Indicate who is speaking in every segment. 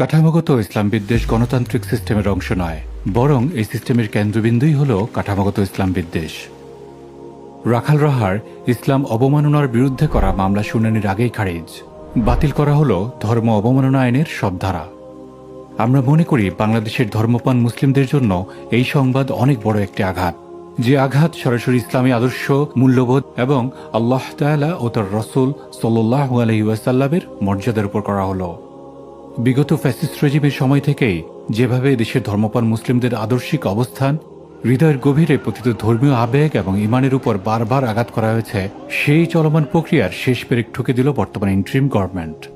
Speaker 1: কাঠামোগত ইসলাম বিদ্বেষ গণতান্ত্রিক সিস্টেমের অংশ নয়, বরং এই সিস্টেমের কেন্দ্রবিন্দুই হল কাঠামোগত ইসলাম বিদ্বেষ রাখাল রাহার ইসলাম অবমাননার বিরুদ্ধে করা মামলা শুনানির আগেই খারিজ। বাতিল করা হল ধর্ম অবমাননা আইনের সব ধারা। আমরা মনে করি বাংলাদেশের ধর্মপান মুসলিমদের জন্য এই সংবাদ অনেক বড় একটি আঘাত। যে আঘাত সরাসরি ইসলামী আদর্শ, মূল্যবোধ এবং আল্লাহ তাআলা ও তার রসুল সাল্লাহ আলহি ওয়াসাল্লামের মর্যাদার উপর করা হলো। বিগত ফ্যাসিস্ট রেজিমের সময় থেকেই যেভাবে দেশের ধর্মপান মুসলিমদের আদর্শিক অবস্থান, হৃদয়ের গভীরে প্রতিত ধর্মীয় আবেগ এবং ইমানের উপর বারবার আঘাত করা হয়েছে, সেই চলমান প্রক্রিয়ার শেষ পেরেক ঠুকে দিল বর্তমান ইন্ট্রিম গভর্নমেন্ট।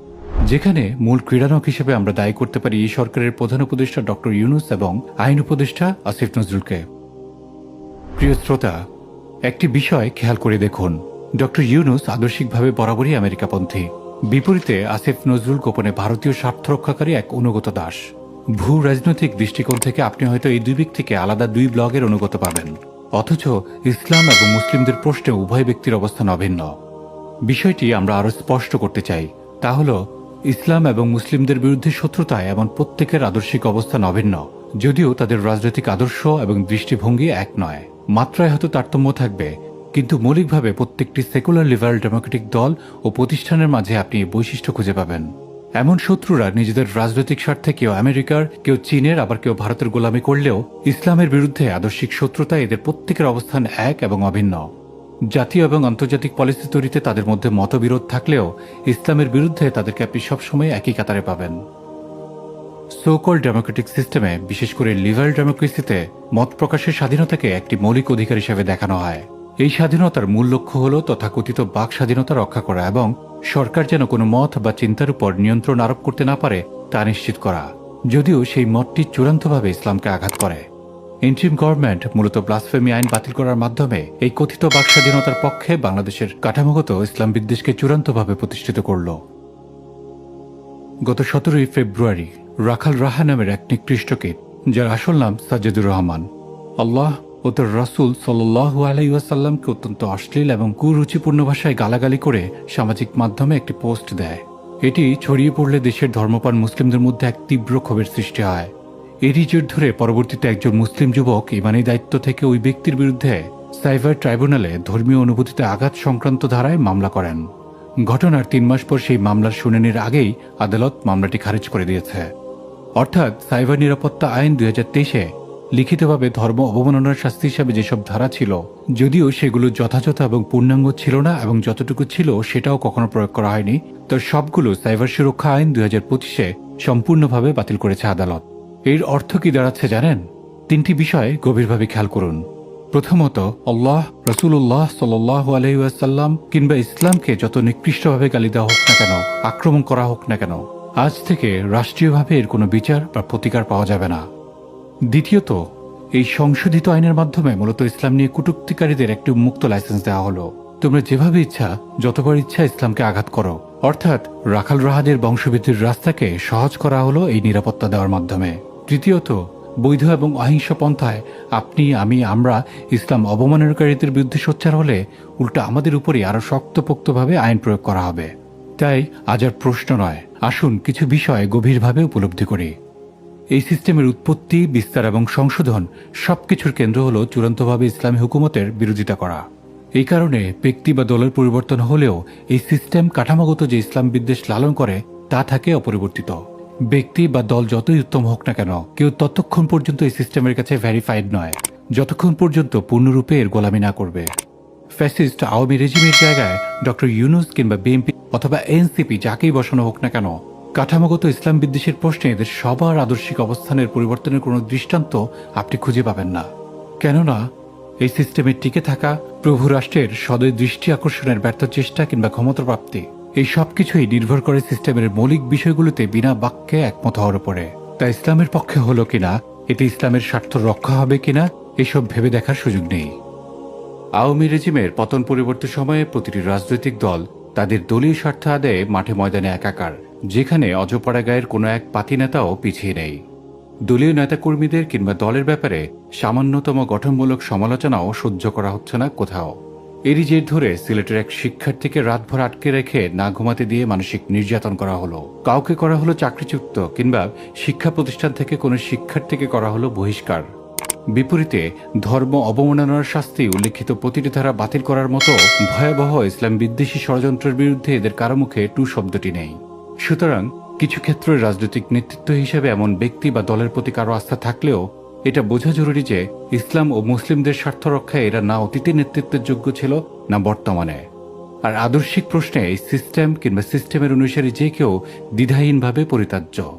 Speaker 1: যেখানে মূল ক্রীড়ানক হিসেবে আমরা দায়ী করতে পারি এই সরকারের প্রধান উপদেষ্টা ডক্টর ইউনুস এবং আইন উপদেষ্টা আসিফ নজরুলকে। প্রিয় শ্রোতা, একটি বিষয় খেয়াল করে দেখুন। ডক্টর ইউনুস আদর্শিকভাবে বরাবরই আমেরিকাপন্থী। বিপরীতে আসিফ নজরুল গোপনে ভারতীয় স্বার্থ রক্ষাকারী এক অনুগত দাস। ভূ রাজনৈতিক দৃষ্টিকোণ থেকে আপনি হয়তো এই দুই ব্যক্তিকে আলাদা দুই ব্লগের অনুগত পাবেন। অথচ ইসলাম এবং মুসলিমদের প্রশ্নে উভয় ব্যক্তির অবস্থান অভিন্ন। বিষয়টি আমরা আরও স্পষ্ট করতে চাই। তা হল, ইসলাম এবং মুসলিমদের বিরুদ্ধে শত্রুতায় এমন প্রত্যেকের আদর্শিক অবস্থান অভিন্ন, যদিও তাদের রাজনৈতিক আদর্শ এবং দৃষ্টিভঙ্গি এক নয়। মাত্রায় হয়তো তারতম্য থাকবে কিন্তু মৌলিকভাবে প্রত্যেকটি সেকুলার লিবারাল ডেমোক্রেটিক দল ও প্রতিষ্ঠানের মাঝে আপনি বৈশিষ্ট্য খুঁজে পাবেন। এমন শত্রুরা নিজেদের রাজনৈতিক স্বার্থে কেউ আমেরিকার, কেউ চীনের, আবার কেউ ভারতের গোলামি করলেও ইসলামের বিরুদ্ধে আদর্শিক শত্রুতা এদের প্রত্যেকের অবস্থান এক এবং অভিন্ন। জাতীয় এবং আন্তর্জাতিক পলিসি তৈরিতে তাদের মধ্যে মতবিরোধ থাকলেও ইসলামের বিরুদ্ধে তাদেরকে আপনি সবসময় একই কাতারে পাবেন। সোকল ডেমোক্রেটিক সিস্টেমে বিশেষ করে লিবারাল ডেমোক্রেসিতে মত প্রকাশের স্বাধীনতাকে একটি মৌলিক অধিকার হিসেবে দেখানো হয়। এই স্বাধীনতার মূল লক্ষ্য হল তথাকথিত বাক স্বাধীনতা রক্ষা করা এবং সরকার যেন কোনো মত বা চিন্তার উপর নিয়ন্ত্রণ আরোপ করতে না পারে, তা নিশ্চিত করা। যদিও সেই মতটি চূড়ান্তভাবে ইসলামকে আঘাত করে। ইন্ট্রিম গভর্নমেন্ট মূলত ব্লাসফেমি আইন বাতিল করার মাধ্যমে এই কথিত বাক স্বাধীনতার পক্ষে বাংলাদেশের কাঠামোগত ইসলাম বিদ্বেষকে চূড়ান্তভাবে প্রতিষ্ঠিত করল। গত সতেরোই ফেব্রুয়ারি রাখাল রাহা নামের এক নিকৃষ্টকে যার আসল নাম সাজ্জাদুর রহমান। আল্লাহ ও তার রাসুল সাল্লাহ আলাইসাল্লামকে অত্যন্ত অশ্লীল এবং কুরুচিপূর্ণ ভাষায় গালাগালি করে সামাজিক মাধ্যমে একটি পোস্ট দেয়। এটি ছড়িয়ে পড়লে দেশের ধর্মপান মুসলিমদের মধ্যে এক তীব্র ক্ষোভের সৃষ্টি হয়। এরই জের ধরে পরবর্তীতে একজন মুসলিম যুবক ইমানি দায়িত্ব থেকে ওই ব্যক্তির বিরুদ্ধে সাইবার ট্রাইব্যুনালে ধর্মীয় অনুভূতিতে আঘাত সংক্রান্ত ধারায় মামলা করেন। ঘটনার তিন মাস পর সেই মামলার শুনানির আগেই আদালত মামলাটি খারিজ করে দিয়েছে। অর্থাৎ সাইবার নিরাপত্তা আইন দুই হাজার তেইশে লিখিতভাবে ধর্ম অবমাননার শাস্তি হিসাবে যেসব ধারা ছিল, যদিও সেগুলো যথাযথ এবং পূর্ণাঙ্গ ছিল না এবং যতটুকু ছিল সেটাও কখনো প্রয়োগ করা হয়নি, তো সবগুলো সাইবার সুরক্ষা আইন দুই হাজার পঁচিশে সম্পূর্ণভাবে বাতিল করেছে আদালত। এর অর্থ কি দাঁড়াচ্ছে জানেন? তিনটি বিষয় গভীরভাবে খেয়াল করুন। প্রথমত, আল্লাহ রসুল্লাহ সাল্লাহ আলহিউসাল্লাম কিংবা ইসলামকে যত নিকৃষ্টভাবে গালি দেওয়া হোক না কেন, আক্রমণ করা হোক না কেন, আজ থেকে রাষ্ট্রীয়ভাবে এর কোনো বিচার বা প্রতিকার পাওয়া যাবে না। দ্বিতীয়ত, এই সংশোধিত আইনের মাধ্যমে মূলত ইসলাম নিয়ে কটুক্তিকারীদের একটি মুক্ত লাইসেন্স দেওয়া হলো। তোমরা যেভাবে ইচ্ছা, যতবার ইচ্ছা ইসলামকে আঘাত করো। অর্থাৎ, রাখাল রাহাদের বংশবৃদ্ধির রাস্তাকে সহজ করা হলো এই নিরাপত্তা দেওয়ার মাধ্যমে। তৃতীয়ত, বৈধ এবং অহিংস পন্থায় আপনি, আমি, আমরা ইসলাম অবমাননাকারীদের বিরুদ্ধে সোচ্চার হলে উল্টো আমাদের উপরই আরও শক্তপোক্তভাবে আইন প্রয়োগ করা হবে। তাই, আজ আর প্রশ্ন নয়। আসুন কিছু বিষয় গভীরভাবে উপলব্ধি করি। এই সিস্টেমের উৎপত্তি, বিস্তার এবং সংশোধন সবকিছুর কেন্দ্র হল চূড়ান্তভাবে ইসলামী হুকুমতের বিরোধিতা করা। এই কারণে ব্যক্তি বা দলের পরিবর্তন হলেও এই সিস্টেম কাঠামোগত যে ইসলাম বিদ্বেষ লালন করে, তা থাকে অপরিবর্তিত। ব্যক্তি বা দল যতই উত্তম হোক না কেন, কেউ ততক্ষণ পর্যন্ত এই সিস্টেমের কাছে ভ্যারিফাইড নয়। যতক্ষণ পর্যন্ত পূর্ণরূপে এর গোলামি না করবে। ফ্যাসিস্ট আওয়ামী রেজিমের জায়গায় ডক্টর ইউনুস কিংবা বিএনপি অথবা এনসিপি যাকেই বসানো হোক না কেন কাঠামোগত ইসলাম বিদ্বেষের প্রশ্নে এদের সবার আদর্শিক অবস্থানের পরিবর্তনের কোনো দৃষ্টান্ত আপনি খুঁজে পাবেন না। কেননা, এই সিস্টেমে টিকে থাকা প্রভু রাষ্ট্রের সদয় দৃষ্টি আকর্ষণের ব্যর্থ চেষ্টা কিংবা ক্ষমতা প্রাপ্তি, এই সব কিছুই নির্ভর করে সিস্টেমের মৌলিক বিষয়গুলোতে বিনা বাক্যে একমত হওয়ার উপরে। তা ইসলামের পক্ষে হলো কিনা, এতে ইসলামের স্বার্থ রক্ষা হবে কিনা, এসব ভেবে দেখার সুযোগ নেই। আওয়ামী রেজিমের পতন পরিবর্তন সময়ে প্রতিটি রাজনৈতিক দল তাদের দলীয় স্বার্থ আদায়ে মাঠে ময়দানে একাকার। যেখানে অজপাড়া গায়ের কোনো এক পাতি নেতাও পিছিয়ে নেই। দলীয় নেতাকর্মীদের কিংবা দলের ব্যাপারে সামান্যতম গঠনমূলক সমালোচনাও সহ্য করা হচ্ছে না কোথাও। এরই জের ধরে সিলেটের এক শিক্ষার্থীকে রাতভর আটকে রেখে না ঘুমাতে দিয়ে মানসিক নির্যাতন করা হলো। কাউকে করা হলো চাকরিচ্যুত কিংবা শিক্ষা প্রতিষ্ঠান থেকে কোনো শিক্ষার্থীকে করা হলো বহিষ্কার। বিপরীতে ধর্ম অবমাননার শাস্তি উল্লেখিত প্রতিটি ধারা বাতিল করার মতো ভয়াবহ ইসলাম বিদ্বেষী ষড়যন্ত্রের বিরুদ্ধে এদের কারও মুখে টু শব্দটি নেই। সুতরাং কিছু ক্ষেত্রে রাজনৈতিক নেতৃত্ব হিসেবে এমন ব্যক্তি বা দলের প্রতি কারও আস্থা থাকলেও এটা বোঝা জরুরি যে ইসলাম ও মুসলিমদের স্বার্থ রক্ষায় এরা না অতীতে নেতৃত্বের যোগ্য ছিল, না বর্তমানে। আর আদর্শিক প্রশ্নে এই সিস্টেম কিংবা সিস্টেমের অনুসারী যে কেউ দ্বিধাহীনভাবে পরিতার্য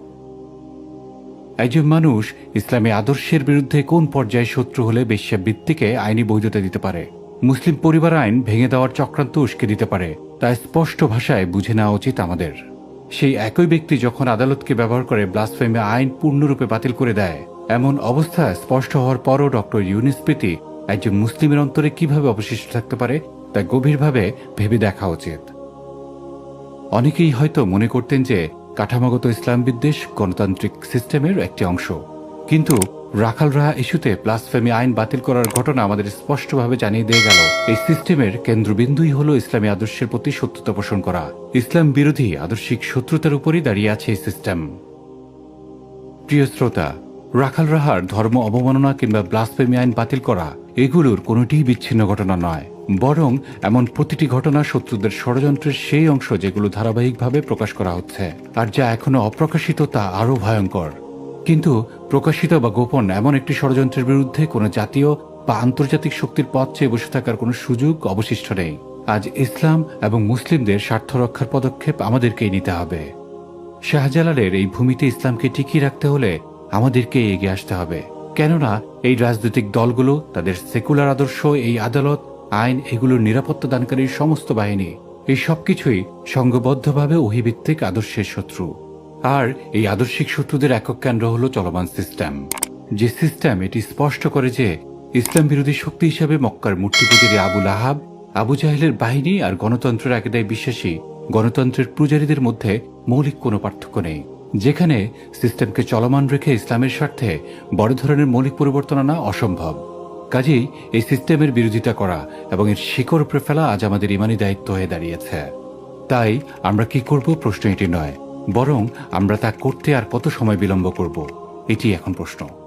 Speaker 1: একজন মানুষ ইসলামী আদর্শের বিরুদ্ধে কোন পর্যায়ে শত্রু হলে বেশ্যাবৃত্তিকে আইনি বৈধতা দিতে পারে? মুসলিম পরিবার আইন ভেঙে দেওয়ার চক্রান্ত উস্কে দিতে পারে, তা স্পষ্ট ভাষায় বুঝে নেওয়া উচিত আমাদের। সেই একই ব্যক্তি যখন আদালতকে ব্যবহার করে ব্লাসফেমে আইন পূর্ণরূপে বাতিল করে দেয়, এমন অবস্থা স্পষ্ট হওয়ার পরও ডক্টর ইউনিস একজন মুসলিমের অন্তরে কীভাবে অবশিষ্ট থাকতে পারে তা গভীরভাবে ভেবে দেখা উচিত। অনেকেই হয়তো মনে করতেন যে কাঠামোগত ইসলাম বিদ্বেষ গণতান্ত্রিক সিস্টেমের একটি অংশ। কিন্তু রাখাল রাহা ইস্যুতে প্লাসফেমি আইন বাতিল করার ঘটনা আমাদের স্পষ্টভাবে জানিয়ে দিয়ে গেল। এই সিস্টেমের কেন্দ্রবিন্দুই হল ইসলামী আদর্শের প্রতি সত্যতা পোষণ করা। ইসলাম বিরোধী আদর্শিক শত্রুতার উপরই দাঁড়িয়ে আছে এই সিস্টেম। প্রিয় শ্রোতা রাখাল রাহার ধর্ম অবমাননা কিংবা ব্লাসফেমি আইন বাতিল করা এগুলোর কোনোটিই বিচ্ছিন্ন ঘটনা নয়। বরং এমন প্রতিটি ঘটনা শত্রুদের ষড়যন্ত্রের সেই অংশ যেগুলো ধারাবাহিকভাবে প্রকাশ করা হচ্ছে। আর যা এখনও অপ্রকাশিত তা আরও ভয়ঙ্কর। কিন্তু প্রকাশিত বা গোপন এমন একটি ষড়যন্ত্রের বিরুদ্ধে কোনো জাতীয় বা আন্তর্জাতিক শক্তির পথ চেয়ে বসে থাকার কোনো সুযোগ অবশিষ্ট নেই। আজ ইসলাম এবং মুসলিমদের স্বার্থ রক্ষার পদক্ষেপ আমাদেরকেই নিতে হবে। শাহজালালের এই ভূমিতে ইসলামকে টিকিয়ে রাখতে হলে আমাদেরকে এগিয়ে আসতে হবে। কেননা এই রাজনৈতিক দলগুলো, তাদের সেকুলার আদর্শ, এই আদালত, আইন এগুলোর নিরাপত্তা দানকারী সমস্ত বাহিনী, এই সবকিছুই সংঘবদ্ধভাবে অহিভিত্তিক আদর্শের শত্রু। আর এই আদর্শিক শত্রুদের একক কেন্দ্র হল চলমান সিস্টেম। যে সিস্টেম এটি স্পষ্ট করে যে ইসলাম বিরোধী শক্তি হিসেবে মক্কার মূর্তি পূজারী আবুল আহাব, আবু জাহেলের বাহিনী আর গণতন্ত্রের একেদায় বিশ্বাসী গণতন্ত্রের পূজারীদের মধ্যে মৌলিক কোনো পার্থক্য নেই। যেখানে সিস্টেমকে চলমান রেখে ইসলামের স্বার্থে বড় ধরনের মৌলিক পরিবর্তন আনা অসম্ভব। কাজেই এই সিস্টেমের বিরোধিতা করা এবং এর শিকড় উপরে ফেলা আজ আমাদের ইমানি দায়িত্ব হয়ে দাঁড়িয়েছে। তাই আমরা কি করব প্রশ্ন এটি নয়। বরং আমরা তা করতে আর কত সময় বিলম্ব করব এটি এখন প্রশ্ন।